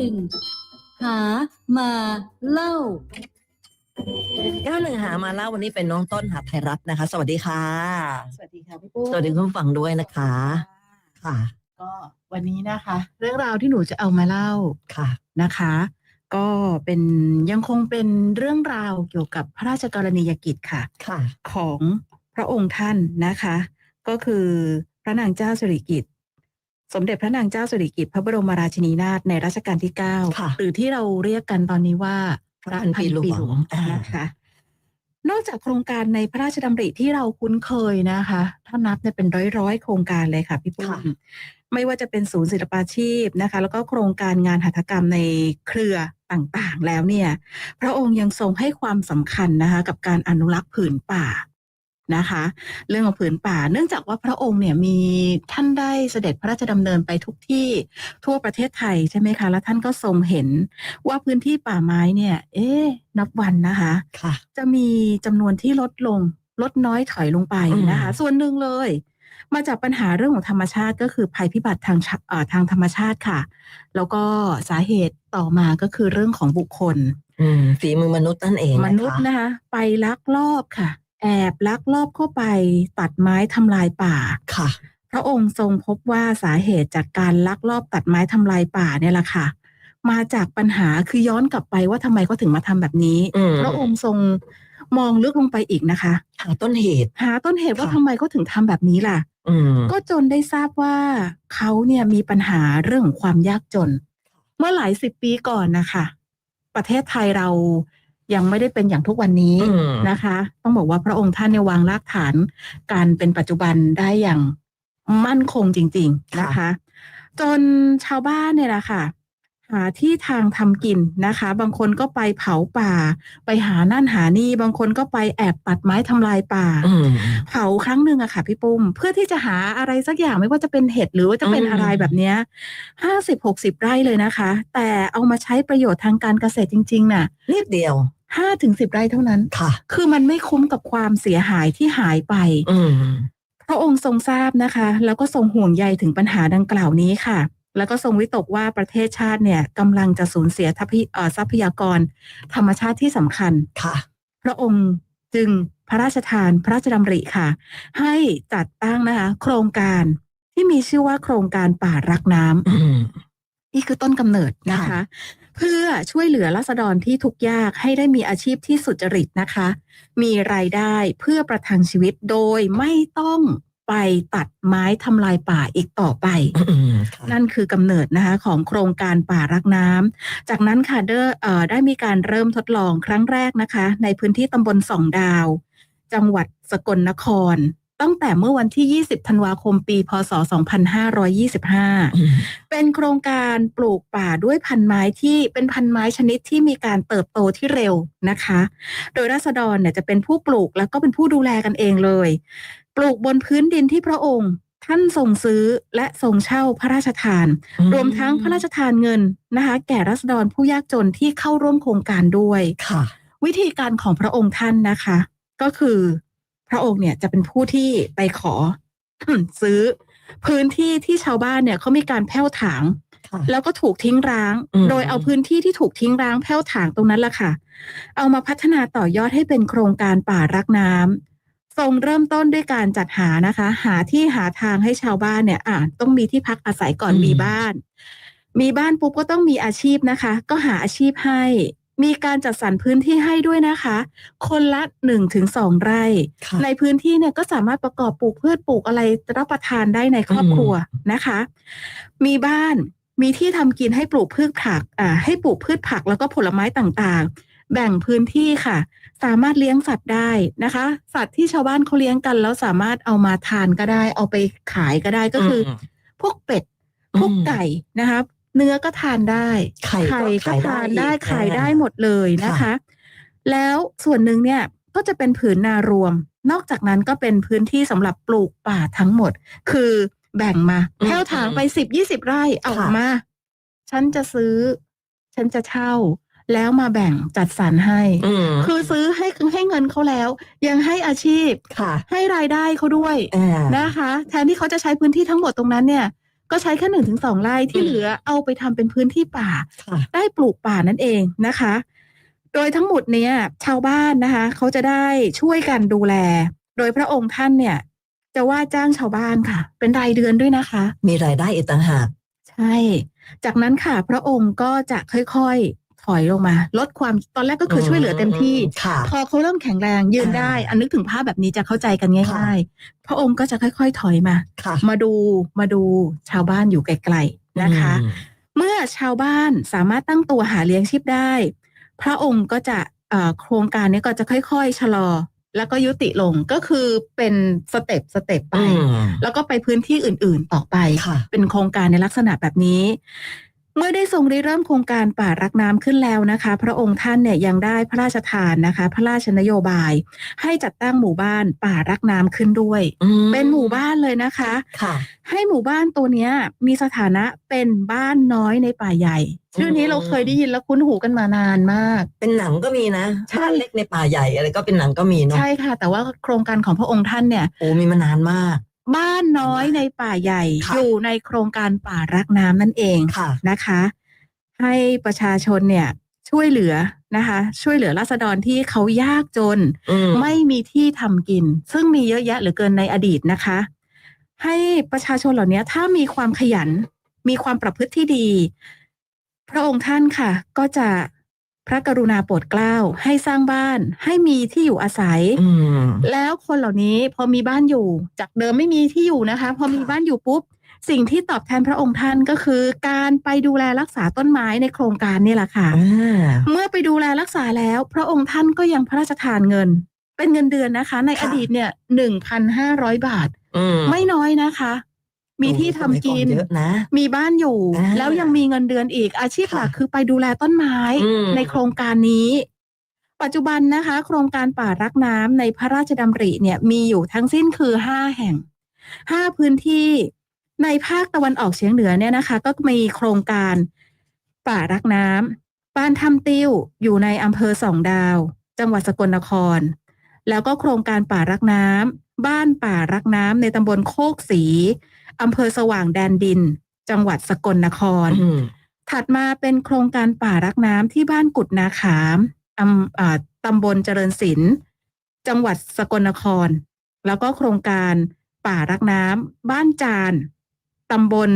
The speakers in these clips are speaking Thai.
นึ่งหามาเล่าก้าวหนึ่งหามาเล่าวันนี้เป็นน้องต้นหาไทยรัฐนะคะ สวัสดีค่ะ สวัสดีค่ะพี่ปุ้มสวัสดีคุณผู้ฟังด้วยนะคะ ค่ะ ก็วันนี้นะคะ เรื่องราวที่หนูจะเอามาเล่าค่ะ นะคะ ก็เป็นยังคงเป็นเรื่องราวเกี่ยวกับพระราชกรณียกิจค่ะ ค่ะ ของพระองค์ท่านนะคะ ก็คือพระนางเจ้าสิริกิติ์ สมเด็จพระนางเจ้าสิริกิติ์พระบรมราชินีนาถในรัชกาลที่เก้าค่ะหรือที่เราเรียกกันตอนนี้ว่าพระพันปีหลวงอ่านนะคะนอกจากโครงการในพระราชดำริที่เราคุ้นเคยนะคะ ถ้านับเนี่ยเป็นร้อยร้อยๆโครงการเลยค่ะพี่ปุ้ค่ะมไม่ว่าจะเป็นศูนย์ศิลปาชีพนะคะ แล้วก็โครงการงานหัตถกรรมในเครือต่างๆ แล้วเนี่ย พระองค์ยังทรงให้ความสำคัญนะคะ กับการอนุรักษ์ผืนป่า นะคะ เรื่องของผืนป่า เนื่องจากว่าพระองค์เนี่ยมีท่านได้เสด็จพระราชดำเนินไปทุกที่ทั่วประเทศไทยใช่ไหมคะ แล้วท่านก็ทรงเห็นว่าพื้นที่ป่าไม้เนี่ย เอ๊ะนับวันนะคะค่ะจะมีจำนวนที่ลดลงลดน้อยถอยลงไปนะคะอืมส่วนหนึ่งเลย มาจากปัญหาเรื่องของธรรมชาติก็คือภัยพิบัติทางชะเอ่อทางธรรมชาติค่ะ แล้วก็สาเหตุต่อมาก็คือเรื่องของบุคคลอืมฝีมือมนุษย์นั่นเองมนะคะนุษย์นะคะ ไปลักลอบค่ะ แอบลักลอบเข้าไปตัดไม้ทำลายป่า ค่ะ พระองค์ทรงพบว่าสาเหตุจากการลักลอบตัดไม้ทำลายป่าเนี่ยแหละค่ะ มาจากปัญหาคือย้อนกลับไปว่าทำไมเขาถึงมาทำแบบนี้ อืม พระองค์ทรงมองลึกลงไปอีกนะคะ หาต้นเหตุ หาต้นเหตุว่าค่ะ ทำไมเขาถึงทำแบบนี้ล่ะ อืม ก็จนได้ทราบว่าเขาเนี่ยมีปัญหาเรื่องของความยากจน เมื่อหลายสิบปีก่อนนะคะ ประเทศไทยเรา ยังไม่ได้เป็นอย่างทุกวันนี้อืมนะคะ ต้องบอกว่าพระองค์ท่านเนี่ยวางรากฐาน การเป็นปัจจุบันได้อย่างมั่นคงจริง ๆนะคะ จนชาวบ้านเนี่ยแหละค่ะหาที่ทางทำกินนะคะ บางคนก็ไปเผาป่า ไปหานั่นหานี่ บางคนก็ไปแอบตัดไม้ทำลายป่าอืมเผาครั้งหนึ่งอะค่ะพี่ปุ้ม เพื่อที่จะหาอะไรสักอย่างไม่ว่าจะเป็นเห็ดหรือว่าจะเป็นอืมอะไรแบบเนี้ยห้าสิบหกสิบไร่เลยนะคะ แต่เอามาใช้ประโยชน์ทางการเกษตรจริงๆน่ะนิดเดียว ห้าถึงสิบไร่เท่านั้น ค่ะ คือมันไม่คุ้มกับความเสียหายที่หายไป อืม พระองค์ทรงทราบนะคะ แล้วก็ทรงห่วงใยถึงปัญหาดังกล่าวนี้ค่ะ แล้วก็ทรงวิตกว่าประเทศชาติเนี่ยกำลังจะสูญเสียทรัพยเอ่อทรัพยากร ธรรมชาติที่สำคัญ ค่ะ พระองค์จึงพระราชทานพระราชดำริค่ะ ให้จัดตั้งนะคะ โครงการที่มีชื่อว่าโครงการป่ารักน้ำ อืม นี่คือต้นกำเนิดนะคะ ค่ะ เพื่อช่วยเหลือราษฎรที่ทุกข์ยากให้ได้มีอาชีพที่สุจริตนะคะ มีรายได้เพื่อประทังชีวิตโดยไม่ต้องไปตัดไม้ทำลายป่าอีกต่อไปอืมค่ะนั่นคือกำเนิดนะคะของโครงการป่ารักน้ำ จากนั้นค่ะเดอเอ่อได้มีการเริ่มทดลองครั้งแรกนะคะ ในพื้นที่ตำบลสองดาว จังหวัดสกลนคร ตั้งแต่เมื่อวันที่ 20 ธันวาคม ปี พศ 2525อืมเป็นโครงการปลูกป่าด้วยพันไม้ที่เป็นพันไม้ชนิดที่มีการเติบโตที่เร็วนะคะ โดยราษฎรเนี่ยจะเป็นผู้ปลูกแล้วก็เป็นผู้ดูแลกันเองเลย ปลูกบนพื้นดินที่พระองค์ท่านทรงซื้อและทรงเช่าพระราชทาน รวมทั้งพระราชทานเงินนะคะ แก่รัษฎรผู้ยากจนที่เข้าร่วมโครงการด้วยค่ะ วิธีการของพระองค์ท่านนะคะ ก็คือ พระองค์เนี่ยจะเป็นผู้ที่ไปขอซื้อ พื้นที่ที่ชาวบ้านเนี่ยเขามีการแผ้วถางค่ะแล้วก็ถูกทิ้งร้างอืมโดยเอาพื้นที่ที่ถูกทิ้งร้างแผ้วถางตรงนั้นแหละค่ะ เอามาพัฒนาต่อยอดให้เป็นโครงการป่ารักน้ำทรงเริ่มต้นด้วยการจัดหานะคะ หาที่หาทางให้ชาวบ้านเนี่ย อ่าต้องมีที่พักอาศัยก่อนอืมมีบ้าน มีบ้านปุ๊บก็ต้องมีอาชีพนะคะ ก็หาอาชีพให้ มีการจัดสรรพื้นที่ให้ด้วยนะคะ คนละหนึ่งถึงสองไร่ค่ะในพื้นที่เนี่ยก็สามารถประกอบปลูกพืชปลูกอะไรรับประทานได้ในครอบครัวนะคะ มีบ้านมีที่ทำกินให้ปลูกพืชผักอ่าให้ปลูกพืชผักแล้วก็ผลไม้ต่างๆ แบ่งพื้นที่ค่ะ สามารถเลี้ยงสัตว์ได้นะคะ สัตว์ที่ชาวบ้านเขาเลี้ยงกัน แล้วสามารถเอามาทานก็ได้ เอาไปขายก็ได้ก็คืออมพวกเป็ดพวกอืมไก่นะคะ เนื้อก็ทานได้ไข่ก็ก็ขายได้ทานได้อีกขายได้อ่าหมดเลยนะคะค่ะแล้วส่วนหนึ่งเนี่ยก็จะเป็นผืนนารวม นอกจากนั้นก็เป็นพื้นที่สำหรับปลูกป่าทั้งหมด คือแบ่งมาอืมแถวถางไปสิบยี่สิบไร่เอาค่ะมา ฉันจะซื้อ ฉันจะเช่า แล้วมาแบ่งจัดสรรให้อืมคือซื้อให้ให้เงินเขาแล้ว ยังให้อาชีพค่ะให้รายได้เขาด้วยอ่านะคะ แทนที่เขาจะใช้พื้นที่ทั้งหมดตรงนั้นเนี่ย ก็ใช้แค่หนึ่งถึงสองไร่ที่เหลือเอาไปทำเป็นพื้นที่ป่าค่ะได้ปลูกป่านั่นเองนะคะ โดยทั้งหมดเนี้ยชาวบ้านนะคะ เขาจะได้ช่วยกันดูแล โดยพระองค์ท่านเนี่ย จะว่าจ้างชาวบ้านค่ะ เป็นรายเดือนด้วยนะคะ มีรายได้อีกต่างหากใช่ จากนั้นค่ะ พระองค์ก็จะค่อยๆ ถอยลงมา ลดความตอนแรกก็คือช่วยเหลือเต็มที่ ค่ะ พอเขาเริ่มแข็งแรงยืนได้อ่าอันนึกถึงภาพแบบนี้จะเข้าใจกันค่ะง่ายๆ พระองค์ก็จะค่อยๆถอยมา ค่ะมาดูมาดูชาวบ้านอยู่ไกลๆนะคะอืมเมื่อชาวบ้านสามารถตั้งตัวหาเลี้ยงชีพได้ พระองค์ก็จะเอ่อโครงการนี้ก็จะค่อยๆชะลอ แล้วก็ยุติลงก็คือเป็นสเต็ปสเต็ปไป อืมแล้วก็ไปพื้นที่อื่นๆต่อไป ค่ะ เป็นโครงการในลักษณะแบบนี้ เมื่อได้ทรงริเริ่มโครงการป่ารักน้ำขึ้นแล้วนะคะ พระองค์ท่านเนี่ยยังได้พระราชทานนะคะ พระราชนโยบาย ให้จัดตั้งหมู่บ้านป่ารักน้ำขึ้นด้วยอืมเป็นหมู่บ้านเลยนะคะค่ะ ให้หมู่บ้านตัวเนี้ยมีสถานะเป็นบ้านน้อยในป่าใหญ่ชื่อนี้อืมเราเคยได้ยินและคุ้นหูกันมานานมาก เป็นหนังก็มีนะใช่บ้านเล็กในป่าใหญ่อะไรก็เป็นหนังก็มีเนาะใช่ค่ะ แต่ว่าโครงการของพระองค์ท่านเนี่ยโอ้มีมานานมาก บ้านน้อยในป่าใหญ่ ค่ะ อยู่ในโครงการป่ารักน้ำนั่นเองค่ะ นะคะ ให้ประชาชนเนี่ยช่วยเหลือนะคะ ช่วยเหลือราษฎรที่เขายากจน อืมไม่มีที่ทำกิน ซึ่งมีเยอะแยะเหลือเกินในอดีตนะคะ ให้ประชาชนเหล่านี้ถ้ามีความขยัน มีความประพฤติที่ดี พระองค์ท่านค่ะ ก็จะ พระกรุณาโปรดเกล้าให้สร้างบ้าน ให้มีที่อยู่อาศัย อืม แล้วคนเหล่านี้พอมีบ้านอยู่ จากเดิมไม่มีที่อยู่นะคะ พอมีบ้านอยู่ปุ๊บ สิ่งที่ตอบแทนพระองค์ท่านก็คือ การไปดูแลรักษาต้นไม้ในโครงการนี่แหละค่ะ อ่า เมื่อไปดูแลรักษาแล้ว พระองค์ท่านก็ยังพระราชทานเงิน เป็นเงินเดือนนะคะ ในอดีตเนี่ยหนึ่งพันห้าร้อยบาท อืม ไม่น้อยนะคะ มีที่ทำกินโอ้สมัยอเยอะนะ มีบ้านอยู่ อ่าแล้วยังมีเงินเดือนอีกอาชีพหลักค่ะคือไปดูแลต้นไม้อืม ในโครงการนี้ ปัจจุบันนะคะ โครงการป่ารักน้ำในพระราชดำริเนี่ยมีอยู่ทั้งสิ้นคือห้าแห่งห้าพื้นที่ในภาคตะวันออกเฉียงเหนือเนี่ยนะคะ ก็มีโครงการป่ารักน้ำบ้านถ้ำติ้วอยู่ในอำเภอสองดาว จังหวัดสกลนคร แล้วก็โครงการป่ารักน้ำ บ้านป่ารักน้ำในตำบลโคกศรีอำเภอสว่างแดนดิน จังหวัดสกลนครอืมถัดมาเป็นโครงการป่ารักน้ำที่บ้านกุดนาขามอำอ่าตำบลเจริญศิลป์จังหวัดสกลนคร แล้วก็โครงการป่ารักน้ำบ้านจานตำบล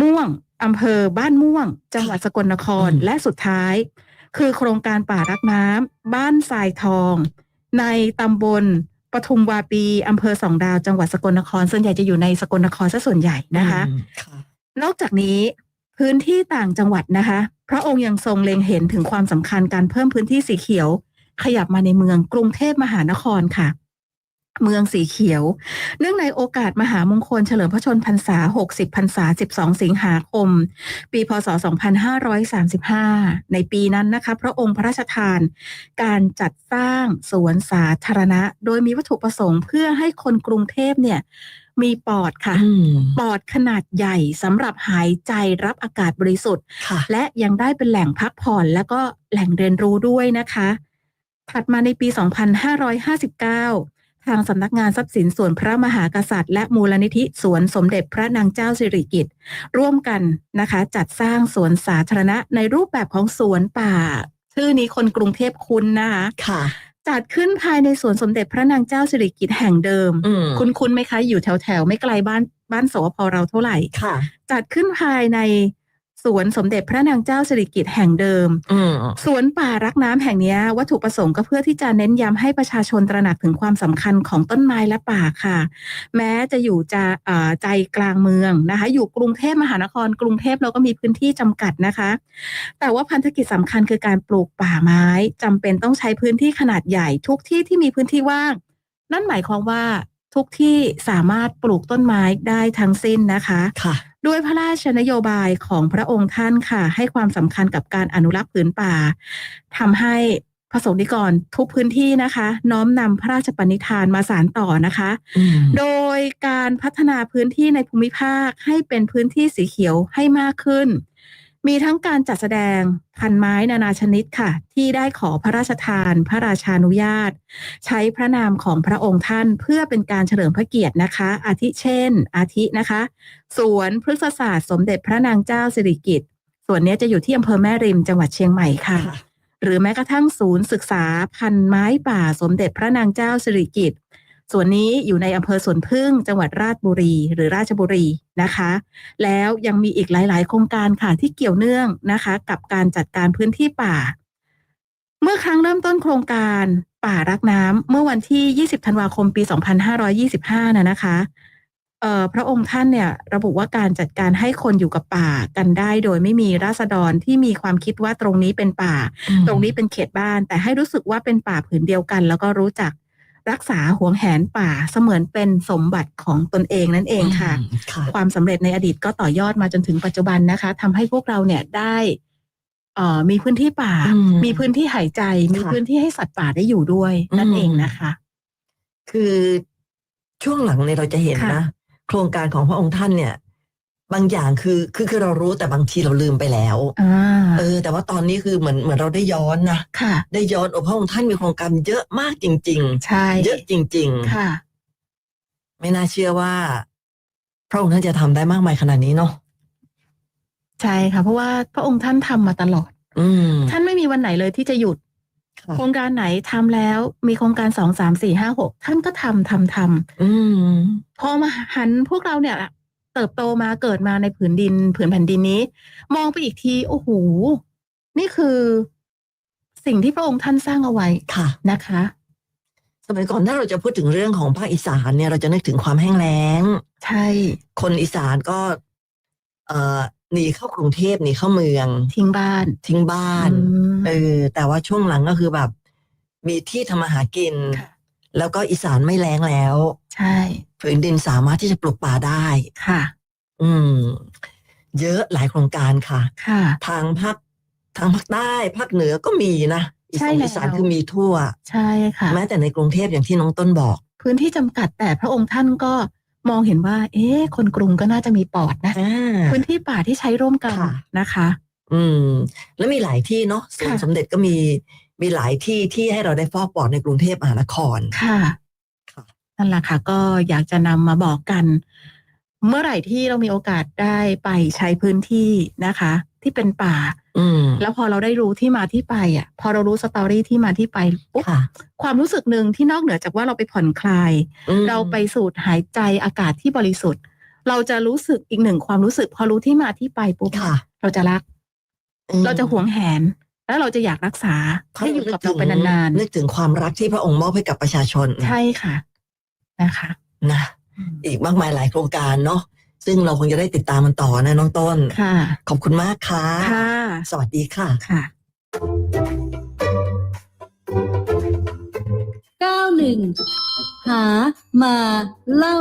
ม่วงอำเภอบ้านม่วง จังหวัดสกลนครอืมและสุดท้าย คือโครงการป่ารักน้ำบ้านทรายทอง ในตำบล ปทุมวาปีอำเภอสองดาวจังหวัดสกลนคร ส่วนใหญ่จะอยู่ในสกลนครซะส่วนใหญ่นะคะอืมค่ะนอกจากนี้พื้นที่ต่างจังหวัดนะคะ พระองค์ยังทรงเล็งเห็นถึงความสำคัญการเพิ่มพื้นที่สีเขียว ขยับมาในเมืองกรุงเทพมหานครค่ะ เมืองสีเขียว เนื่องในโอกาสมหามงคลเฉลิมพระชนพรรษา 60 พรรษา 12 สิงหาคม ปีพศ 2535 ในปีนั้นนะคะ พระองค์พระราชทาน การจัดสร้างสวนสาธารณะ โดยมีวัตถุประสงค์เพื่อให้คนกรุงเทพเนี่ยมีปอดค่ะอืมปอดขนาดใหญ่สำหรับหายใจรับอากาศบริสุทธิ์ค่ะและยังได้เป็นแหล่งพักผ่อนและก็แหล่งเรียนรู้ด้วยนะคะ ถัดมาในปี 2559 ทางสำนักงานทรัพย์สินส่วนพระมหากษัตริย์ และมูลนิธิสวนสมเด็จพระนางเจ้าสิริกิติ์ร่วมกันนะคะ จัดสร้างสวนสาธารณะในรูปแบบของสวนป่า ชื่อนี้คนกรุงเทพคุ้นนะคะค่ะ จัดขึ้นภายในสวนสมเด็จพระนางเจ้าสิริกิติ์แห่งเดิมอืมคุณคุ้นไหมคะ อยู่แถวแถวๆไม่ไกลบ้านบ้านสวพเราเท่าไหร่ค่ะ จัดขึ้นภายใน สวนสมเด็จพระนางเจ้าสิริกิติ์แห่งเดิมอืมสวนป่ารักน้ำแห่งเนี้ยวัตถุประสงค์ก็เพื่อที่จะเน้นย้ำให้ประชาชนตระหนักถึงความสำคัญของต้นไม้และป่าค่ะ แม้จะอยู่จะเอ่อใจกลางเมืองนะคะ อยู่กรุงเทพมหานคร กรุงเทพเราก็มีพื้นที่จำกัดนะคะ แต่ว่าพันธกิจสำคัญคือการปลูกป่าไม้จำเป็นต้องใช้พื้นที่ขนาดใหญ่ทุกที่ที่มีพื้นที่ว่าง นั่นหมายความว่าทุกที่สามารถปลูกต้นไม้ได้ทั้งสิ้นนะคะค่ะ ด้วยพระราชนโยบายของพระองค์ท่านค่ะ ให้ความสำคัญกับการอนุรักษ์ผืนป่าทำให้พระสงฆ์นิกรทุกพื้นที่นะคะ น้อมนำพระราชปณิธานมาสานต่อนะคะอืมโดยการพัฒนาพื้นที่ในภูมิภาคให้เป็นพื้นที่สีเขียวให้มากขึ้น มีทั้งการจัดแสดงพันไม้นานาชนิดค่ะ ที่ได้ขอพระราชทาน พระราชานุญาต ใช้พระนามของพระองค์ท่านเพื่อเป็นการเฉลิมพระเกียรตินะคะ อาทิเช่น อาทินะคะ สวนพฤกษศาสตร์ สมเด็จพระนางเจ้าสิริกิติ์ส่วนนี้จะอยู่ที่อำเภอแม่ริมจังหวัดเชียงใหม่ค่ะ หรือแม้กระทั่งศูนย์ศึกษาพันไม้ป่า สมเด็จพระนางเจ้าสิริกิติ์ ส่วนนี้อยู่ในอำเภอสวนพึ่ง จังหวัดราชบุรี หรือราชบุรีนะคะ แล้วยังมีอีกหลาย ๆ โครงการค่ะที่เกี่ยวเนื่องนะคะ กับการจัดการพื้นที่ป่า เมื่อครั้งเริ่มต้นโครงการป่ารักน้ำเมื่อวันที่ 20 ธันวาคม ปี 2525 นะนะคะเอ่อพระองค์ท่านเนี่ยระบุว่าการจัดการให้คนอยู่กับป่ากันได้ โดยไม่มีราษฎรที่มีความคิดว่าตรงนี้เป็นป่า ตรงนี้เป็นเขตบ้าน แต่ให้รู้สึกว่าเป็นป่าผืนเดียวกัน แล้วก็รู้จัก รักษาหวงแหนป่าเสมือนเป็นสมบัติของตนเองนั่นเองค่ะมค่ะความสำเร็จในอดีตก็ต่อยอดมาจนถึงปัจจุบันนะคะทำให้พวกเราเนี่ยได้เอ่อมีพื้นที่ป่าอืมมีพื้นที่หายใจ มีค่ะพื้นที่ให้สัตว์ป่าได้อยู่ด้วยนั่นอืมเองนะคะ คือช่วงหลังเนี่ยเราจะเห็นค่ะนะ โครงการของพระองค์ท่านเนี่ย บางอย่างคือคือคือเรารู้แต่บางทีเราลืมไปแล้วอ่าเออ แต่ว่าตอนนี้คือเหมือนเหมือนเราได้ย้อนนะค่ะ ได้ย้อนโอ้พระองค์ท่านมีโครงการเยอะมากจริง ใช่ๆ เยอะจริง ค่ะ ๆ ไม่น่าเชื่อว่า พระองค์ท่านจะทำได้มากมายขนาดนี้เนาะใช่ค่ะ เพราะว่าพระองค์ท่านทำมาตลอด อืม ท่านไม่มีวันไหนเลยที่จะหยุด ค่ะ โครงการไหนทำแล้วมีโครงการสองสามสี่ห้าหกท่านก็ทำทำทำอืม พอมาหันพวกเราเนี่ย เติบโตมาเกิดมาในผืนดิน ผืนแผ่นดินนี้ มองไปอีกที โอ้โห นี่คือสิ่งที่พระองค์ท่านสร้างเอาไว้ค่ะนะคะ สมัยก่อนถ้าเราจะพูดถึงเรื่องของภาคอีสานเนี่ยเราจะนึกถึงความแห้งแล้ง ใช่ คนอีสานก็ เอ่อหนีเข้ากรุงเทพหนีเข้าเมือง ทิ้งบ้าน ทิ้งบ้านอืมเออแต่ว่าช่วงหลังก็คือแบบ มีที่ทำมาหากินค่ะ แล้วก็อีสานไม่แล้งแล้ว ใช่ผืนดินสามารถที่จะปลูกป่าได้ค่ะ อืม เยอะหลายโครงการค่ะ ค่ะ ทางภาคทางภาคใต้ภาคเหนือก็มีนะอีใช่สานแล้วอีสานคือมีทั่ว ใช่ค่ะ แม้แต่ในกรุงเทพอย่างที่น้องต้นบอก พื้นที่จำกัดแต่พระองค์ท่านก็มองเห็นว่า เอ๊ะ คนกรุงก็น่าจะมีปอดนะอ่าพื้นที่ป่าที่ใช้ร่วมกันค่ะนะคะ อืม แล้วมีหลายที่เนาะสวนค่ะสมเด็จก็มี มีหลายที่ที่ให้เราได้ฟอกปอดในกรุงเทพมหานครค่ะค่ะนั่นแหละค่ะก็อยากจะนำมาบอกกัน เมื่อไหร่ที่เรามีโอกาสได้ไปใช้พื้นที่นะคะ ที่เป็นป่าอืมแล้วพอเราได้รู้ที่มาที่ไปอะ พอเรารู้สตอรี่ที่มาที่ไปปุ๊บค่ะความรู้สึกหนึ่งที่นอกเหนือจากว่าเราไปผ่อนคลายอืมเราไปสูดหายใจอากาศที่บริสุทธิ์ เราจะรู้สึกอีกหนึ่งความรู้สึก พอรู้ที่มาที่ไปปุ๊บค่ะเราจะรักอืมเราจะหวงแหน แล้วเราจะอยากรักษาให้อยู่กับเราไปนานนึกถึงความรักที่พระองค์มอบให้กับประชาชนๆใช่ค่ะนะคะนะอีกมากมายหลายโครงการเนาะซึ่งเราคงจะได้ติดตามมันต่อนะน้องต้นค่ะ ขอบคุณมากค่ะค่ะสวัสดีค่ะค่ะเก้าหนึ่งหามาเล่า